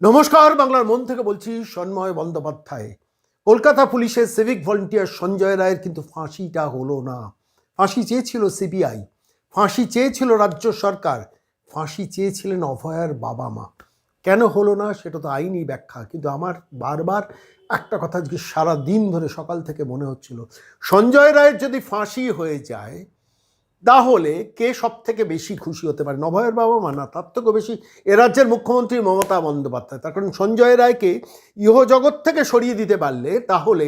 নমস্কার, বাংলার মন থেকে বলছি সন্ময় বন্দ্যোপাধ্যায়। কলকাতা পুলিশের সিভিক ভলেন্টিয়ার সঞ্জয় রায়ের কিন্তু ফাঁসিটা হলো না। ফাঁসি চেয়েছিল সিবিআই ফাঁসি চেয়েছিল রাজ্য সরকার, ফাঁসি চেয়েছিলেন অভয়ার বাবা মা। কেন হলো না সেটা তো আইনি ব্যাখ্যা, কিন্তু আমার বারবার একটা কথা আজকে সারা দিন ধরে সকাল থেকে মনে হচ্ছিল, সঞ্জয় রায়ের যদি ফাঁসি হয়ে যায় তাহলে কে সব থেকে বেশি খুশি হতে পারে? নভয়ের বাবা মা না তার থেকেও বেশি এ রাজ্যের মুখ্যমন্ত্রী মমতা বন্দ্যোপাধ্যায়। তার কারণ সঞ্জয় রায়কে ইহজগৎ থেকে সরিয়ে দিতে পারলে তাহলে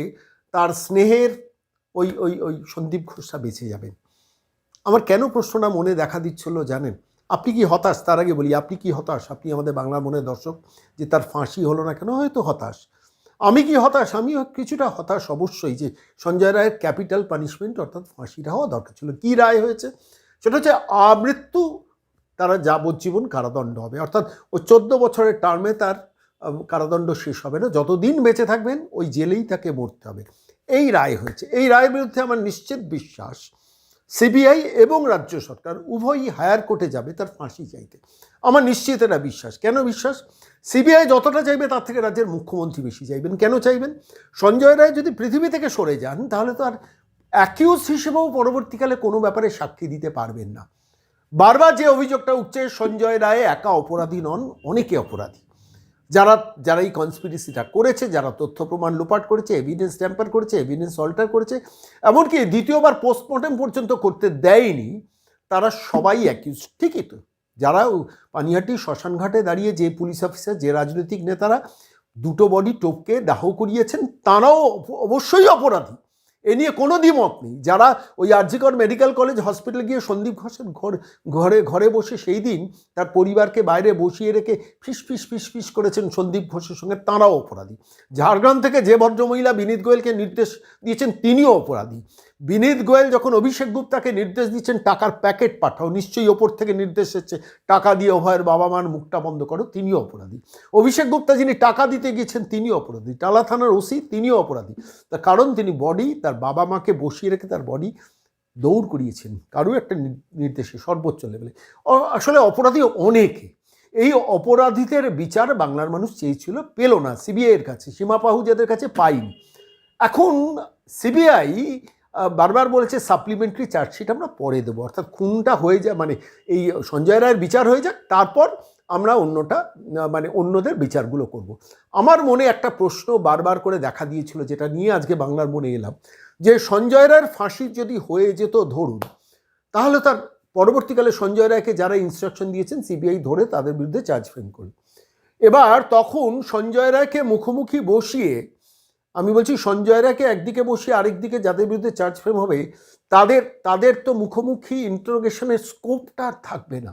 তার স্নেহের ওই ওই ওই সন্দীপ ঘোষটা বেঁচে যাবেন আমার কেন প্রশ্নটা মনে দেখা দিচ্ছিল জানেন? আপনি কি হতাশ? তার আগে বলি, আপনি কি হতাশ? আপনি আমাদের বাংলা মনের দর্শক যে তার ফাঁসি হলো না কেন? হয়তো হতাশ। আমি কি হতাশ? আমি কিছুটা হতাশ অবশ্যই যে সঞ্জয় রায়ের ক্যাপিটাল পানিশমেন্ট অর্থাৎ ফাঁসিটা হওয়া দরকার ছিল। কী রায় হয়েছে? সেটা হচ্ছে, আমৃত্যু, তারা যাবজ্জীবন কারাদণ্ড হবে। অর্থাৎ ওই চোদ্দ বছরের টার্মে তার কারাদণ্ড শেষ হবে না। যতদিন বেঁচে থাকবেন, ওই জেলেই তাকে মরতে হবে। এই রায় হয়েছে। এই রায়ের বিরুদ্ধে আমার নিশ্চিত বিশ্বাস সিবিআই এবং রাজ্য সরকার উভয়ই হায়ার কোর্টে যাবে, তার ফাঁসি চাইতে। আমার নিশ্চিত এটা বিশ্বাস। কেন বিশ্বাস? সিবিআই যতটা চাইবে তার থেকে রাজ্যের মুখ্যমন্ত্রী বেশি চাইবেন। কেন চাইবেন? সঞ্জয় রায় যদি পৃথিবী থেকে সরে যান, তাহলে তো আর অ্যাকিউজ হিসেবেও পরবর্তীকালে কোনো ব্যাপারে সাক্ষী দিতে পারবেন না। বারবার যে অভিযোগটা উঠছে, সঞ্জয় রায় একা অপরাধী নন, অনেকে অপরাধী। যারা যারা এই কনস্পিরেসিটা করেছে, যারা তথ্য প্রমাণ লোপাট করেছে এভিডেন্স ট্যাম্পার করেছে এভিডেন্স অল্টার করেছে, এমনকি দ্বিতীয়বার পোস্টমর্টেম পর্যন্ত করতে দেয়নি, তারা সবাই অ্যাকিউজ ঠিকই তো। যারা পানিহাটি শ্মশানঘাটে দাঁড়িয়ে যে পুলিশ অফিসার যে রাজনৈতিক নেতারা দুটো বডি টোপকে দাহ করিয়েছেন, তারাও অবশ্যই অপরাধী। এ নিয়ে কোনো দ্বিমত নেই। যারা ওই আরজিকর মেডিকেল কলেজ হসপিটালে গিয়ে সন্দীপ ঘোষের ঘর, ঘরে ঘরে বসে সেই দিন তার পরিবারকে বাইরে বসিয়ে রেখে ফিস ফিস ফিস ফিস করেছেন সন্দীপ ঘোষের সঙ্গে তাঁরাও অপরাধী। ঝাড়গ্রাম থেকে যে ভদ্রমহিলা বিনীত গোয়েলকে নির্দেশ দিয়েছেন তিনিও অপরাধী। বিনীত গোয়েল যখন অভিষেক গুপ্তাকে নির্দেশ দিচ্ছেন, টাকার প্যাকেট পাঠাও, নিশ্চয়ই ওপর থেকে নির্দেশ এসেছে, টাকা দিয়ে অভয়ের বাবা মার মুখটা বন্ধ করো, তিনিও অপরাধী। অভিষেক গুপ্তা যিনি টাকা দিতে গিয়েছেন, তিনিও অপরাধী। টালা থানার ওসি, তিনিও অপরাধী। তার কারণ, তিনি বডি, তার বাবা মাকে বসিয়ে রেখে তার বডি দৌড় করিয়েছেন। কারও একটা নির্দেশে, সর্বোচ্চ লেভেলে। আসলে অপরাধী অনেকে। এই অপরাধীদের বিচার বাংলার মানুষ চেয়েছিল, পেল না। সিবিআইয়ের কাছে, সীমা পাহুজাদের কাছে পাইনি। এখন সিবিআই বারবার বলেছে সাপ্লিমেন্টারি চার্জশিট আমরা পরে দেবো অর্থাৎ খুনটা হয়ে যায় মানে এই সঞ্জয় রায়ের বিচার হয়ে যাক, তারপর আমরা অন্যটা মানে অন্যদের বিচারগুলো করব। আমার মনে একটা প্রশ্ন বারবার করে দেখা দিয়েছিল, যেটা নিয়ে আজকে বাংলার মনে এলাম, যে সঞ্জয় রায়ের ফাঁসি যদি হয়ে যেত ধরুন, তাহলে তার পরবর্তীকালে সঞ্জয় রায়কে যারা ইনস্ট্রাকশন দিয়েছেন সিবিআই ধরে তাদের বিরুদ্ধে চার্জ ফ্রেম করল এবার তখন সঞ্জয় রায়কে মুখোমুখি বসিয়ে আমি বলছি সঞ্জয় রায়কে একদিকে বসিয়ে আরেকদিকে যাদের বিরুদ্ধে চার্জ ফ্রেম হবে, তাদের তাদের তো মুখোমুখি ইন্টারোগেশনের স্কোপটা আর থাকবে না।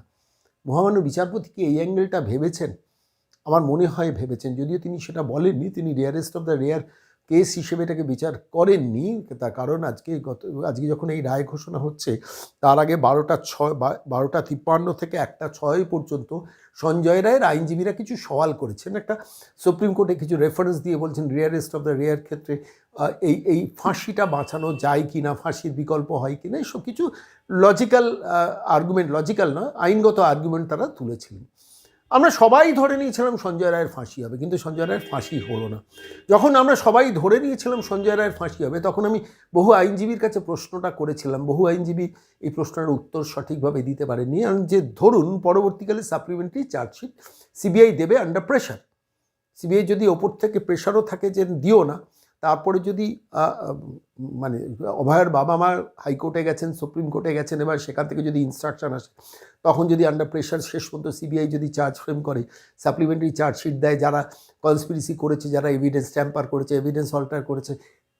মহামান্য বিচারপতি কি এই অ্যাঙ্গেলটা ভেবেছেন? আমার মনে হয় ভেবেছেন, যদিও তিনি সেটা বলেননি, তিনি rarest of the rare case হিসেবে এটাকে বিচার করেননি। তার কারণ আজকে গত, আজকে যখন এই রায় ঘোষণা হচ্ছে, তার আগে বারোটা ছয় বারোটা তিপ্পান্ন থেকে একটা ছয় পর্যন্ত সঞ্জয় রায়ের আইনজীবীরা কিছু সওয়াল করেছেন। একটা সুপ্রিম কোর্টে কিছু রেফারেন্স দিয়ে বলছেন রেয়ারেস্ট অফ দ্য রেয়ার ক্ষেত্রে এই এই ফাঁসিটা বাঁচানো যায় কি না, ফাঁসির বিকল্প হয় কি না এইসব কিছু লজিক্যাল আর্গুমেন্ট লজিক্যাল নয়, আইনগত আর্গুমেন্ট তারা তুলেছিলেন। আমরা সবাই ধরে নিয়েছিলাম সঞ্জয় রায়ের ফাঁসি হবে, কিন্তু সঞ্জয় রায়ের ফাঁসি হলো না। যখন আমরা সবাই ধরে নিয়েছিলাম সঞ্জয় রায়ের ফাঁসি হবে, তখন আমি বহু আইনজীবীর কাছে প্রশ্নটা করেছিলাম। বহু আইনজীবী এই প্রশ্নের উত্তর সঠিকভাবে দিতে পারেননি। আর যে ধরুন, পরবর্তীকালে সাপ্লিমেন্টারি চার্জশিট সিবিআই দেবে আন্ডার প্রেশার সিবিআই যদি ওপর থেকে প্রেশারও থাকে যে দিও না তারপরে যদি মানে অভয়ের বাবা মা হাইকোর্টে গেছেন, সুপ্রিম কোর্টে গেছেন, এবার সেখান থেকে যদি ইনস্ট্রাকশন আসে, তখন যদি আন্ডার প্রেশার শেষ পর্যন্ত সিবিআই যদি চার্জ ফ্রেম করে সাপ্লিমেন্টারি চার্জশিট দেয়, যারা কনস্পিরেসি করেছে, যারা এভিডেন্স ট্যাম্পার করেছে এভিডেন্স অল্টার করেছে,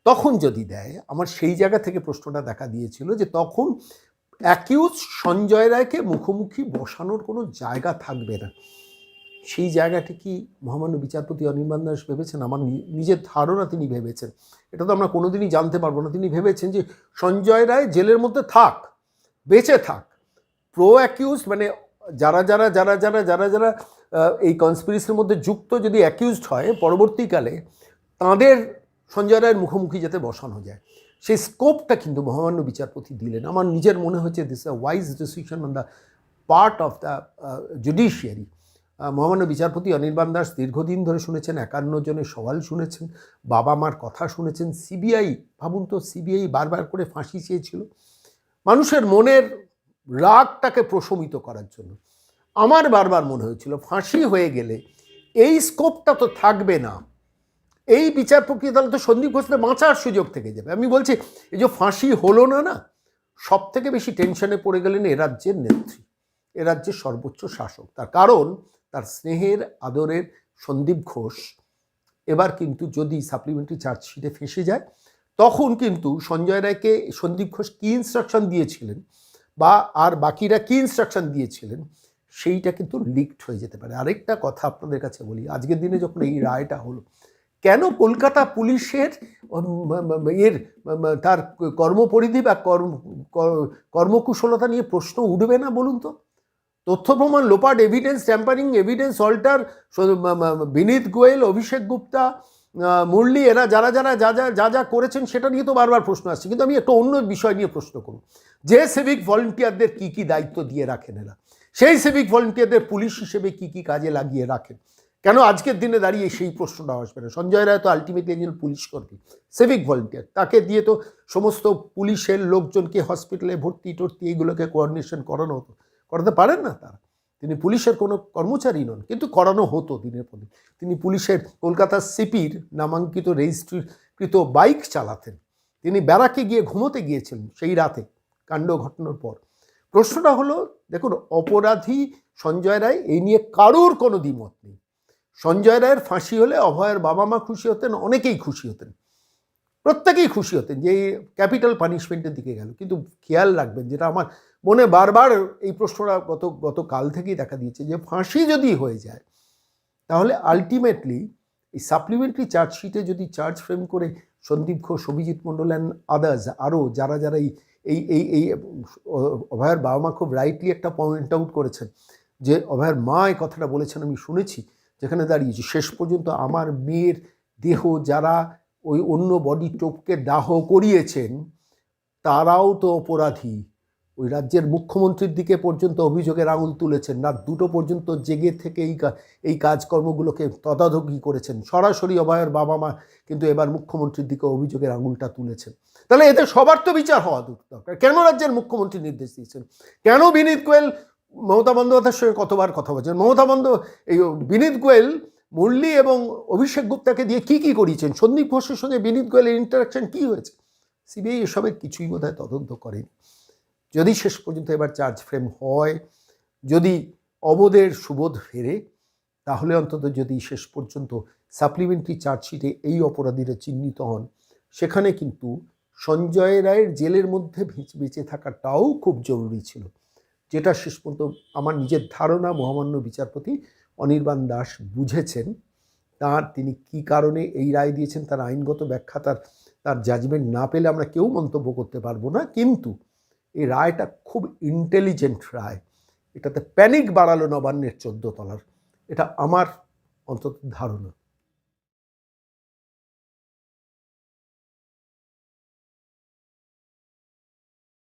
তখন যদি দেয়, আমার সেই জায়গা থেকে প্রশ্নটা দেখা দিয়েছিল যে তখন অ্যাকিউজ সঞ্জয় রায়কে মুখোমুখি বসানোর কোনো জায়গা থাকবে না। সেই জায়গাটি কি মহামান্য বিচারপতি অনির্বাণ দাস ভেবেছেন? আমার নিজের ধারণা তিনি ভেবেছেন। এটা তো আমরা কোনোদিনই জানতে পারব না। তিনি ভেবেছেন যে সঞ্জয় রায় জেলের মধ্যে থাক, বেঁচে থাক। প্রো অ্যাকিউজ মানে যারা যারা যারা যারা যারা যারা এই কনস্পিরেসির মধ্যে যুক্ত যদি অ্যাকিউজড হয়, পরবর্তীকালে তাদের সঞ্জয় রায়ের মুখোমুখি যাতে বসানো যায়। সেই স্কোপটা কিন্তু মহামান্য বিচারপতি দিলেন। আমার নিজের মনে হচ্ছে this a wise decision on the part of the judiciary মহামান্য বিচারপতি অনির্বাণ দাস দীর্ঘদিন ধরে শুনেছেন, একান্ন জনের সওয়াল শুনেছেন, বাবা মার কথা শুনেছেন, সিবিআই, ভাবুন তো, সিবিআই বারবার করে ফাঁসি চেয়েছিল। মানুষের মনের রাগটাকে প্রশমিত করার জন্য। আমার বারবার মনে হয়েছিল, ফাঁসি হয়ে গেলে এই স্কোপটা তো থাকবে না। এই বিচার প্রক্রিয়া তাহলে তো সন্দীপ ঘোষকে বাঁচার সুযোগ থেকে যাবে। আমি বলছি, এই যে ফাঁসি হলো না না সব থেকে বেশি টেনশনে পড়ে গেলেন এ রাজ্যের নেত্রী। এ রাজ্যের সর্বোচ্চ শাসক। তার কারণ, তার স্নেহের, আদরের সন্দীপ ঘোষ। এবার কিন্তু যদি সাপ্লিমেন্টারি চার্জশিটে ফেসে যায়, তখন কিন্তু সঞ্জয় রায়কে সন্দীপ ঘোষ কী ইনস্ট্রাকশন দিয়েছিলেন বা আর বাকিরা কী ইনস্ট্রাকশন দিয়েছিলেন, সেইটা কিন্তু লিকড হয়ে যেতে পারে। আরেকটা কথা আপনাদের কাছে বলি, আজকের দিনে যখন এই রায়টা হলো, কেন কলকাতা পুলিশের এর তার কর্মপরিধি বা কর্ম, কর্মকুশলতা নিয়ে প্রশ্ন উঠবে না বলুন তো? তথ্য প্রমাণ লোপাট evidence tampering evidence alter Vineet Goel, Abhishek Gupta Murli, এরা যারা যারা যা যা যা যা করেছেন সেটা নিয়ে তো বারবার প্রশ্ন আসছে। কিন্তু আমি একটা অন্য বিষয় নিয়ে প্রশ্ন করব যে সিভিক ভলেন্টিয়ারদের কী কী দায়িত্ব দিয়ে রাখেন এরা? সেই সিভিক ভলেন্টিয়ারদের পুলিশ হিসেবে কী কী কাজে লাগিয়ে রাখেন? কেন আজকের দিনে দাঁড়িয়ে সেই প্রশ্নটা আসবে না? সঞ্জয় রায় তো আলটিমেটলি একজন পুলিশ কর্মী সিভিক ভলেন্টিয়ার তাকে দিয়ে তো সমস্ত পুলিশের লোকজনকে হসপিটালে ভর্তি টর্তি এইগুলোকে কোঅর্ডিনেশন করানো হতো। করাতে পারেন না তারা। তিনি পুলিশের কোনো কর্মচারী নন, কিন্তু করানো হতো দিনের পর দিন। তিনি পুলিশের কলকাতার সিপির নামাঙ্কিত রেজিস্ট্রিকৃত বাইক চালাতেন। তিনি ব্যারাকে গিয়ে ঘুমোতে গিয়েছিলেন সেই রাতে, কাণ্ড ঘটনার পর। প্রশ্নটা হলো, দেখুন, অপরাধী সঞ্জয় রায়, এই নিয়ে কারোর কোনো দ্বিমত নেই। সঞ্জয় রায়ের ফাঁসি হলে অভয়ের বাবা মা খুশি হতেন, অনেকেই খুশি হতেন। প্রত্যেকেই খুশি হতেন যে ক্যাপিটাল পানিশমেন্টের দিকে গেল। কিন্তু খেয়াল রাখবেন, যেটা আমার মনে বারবার এই প্রশ্নটা গত গতকাল থেকেই দেখা দিয়েছে যে ফাঁসি যদি হয়ে যায়, তাহলে আলটিমেটলি এই সাপ্লিমেন্টারি চার্জশিটে যদি চার্জ ফ্রেম করে সন্দীপ ঘোষ, অভিজিৎ মণ্ডল অ্যান্ড আদার্স আরও যারা যারা এই এই এই এই অভয়ের বাবা মা খুব রাইটলি একটা পয়েন্ট আউট করেছেন যে অভয়ের মা এই কথাটা বলেছেন, আমি শুনেছি যেখানে দাঁড়িয়েছি, শেষ পর্যন্ত আমার মেয়ের দেহ যারা ওই অন্য বডি টোপকে দাহ করিয়েছেন, তারাও তো অপরাধী। ওই রাজ্যের মুখ্যমন্ত্রীর দিকে পর্যন্ত অভিযোগের আঙুল তুলেছেন। না দুটো পর্যন্ত জেগে থেকে এই এই কাজকর্মগুলোকে তদারকি করেছেন। সরাসরি অভয়ের বাবা মা কিন্তু এবার মুখ্যমন্ত্রীর দিকে অভিযোগের আঙুলটা তুলেছেন। তাহলে এতে সবার তো বিচার হওয়া দূর দরকার। কেন রাজ্যের মুখ্যমন্ত্রী নির্দেশ দিয়েছেন? কেন বিনীত গোয়েল মমতা বন্দ্যোপাধ্যায়ের সঙ্গে কতবার কথা বলছেন? মমতা বন্দ এই বিনীত গোয়েল, মুরলি এবং অভিষেক গুপ্তাকে দিয়ে কি কি করিয়েছেন? সন্দীপ ঘোষের সঙ্গে বিনীত গোয়েলের ইন্টারাকশন কি হয়েছে? সিবিআই এসবের কিছুই বোধহয় তদন্ত করেনি। যদি শেষ পর্যন্ত এবার চার্জ ফ্রেম হয়, যদি অবোধের সুবোধ ফেরে, তাহলে অন্তত যদি শেষ পর্যন্ত সাপ্লিমেন্টারি চার্জশিটে এই অপরাধীরা চিহ্নিত হন, সেখানে কিন্তু সঞ্জয় রায়ের জেলের মধ্যে বেঁচে থাকাটাও খুব জরুরি ছিল। যেটা শেষ পর্যন্ত আমার নিজের ধারণা, মহামান্য বিচারপতি অনির্বাণ দাস বুঝেছেন। তার তিনি কি কারণে এই রায় দিয়েছেন, তার আইনগত ব্যাখ্যা, তার তার জাজমেন্ট না পেলে আমরা কেউ মন্তব্য করতে পারব না। কিন্তু এই রায়টা খুব ইন্টেলিজেন্ট রায়। এটাতে প্যানিক বাড়ালো নবান্নের চোদ্দ তলার। এটা আমার অন্তত ধারণা।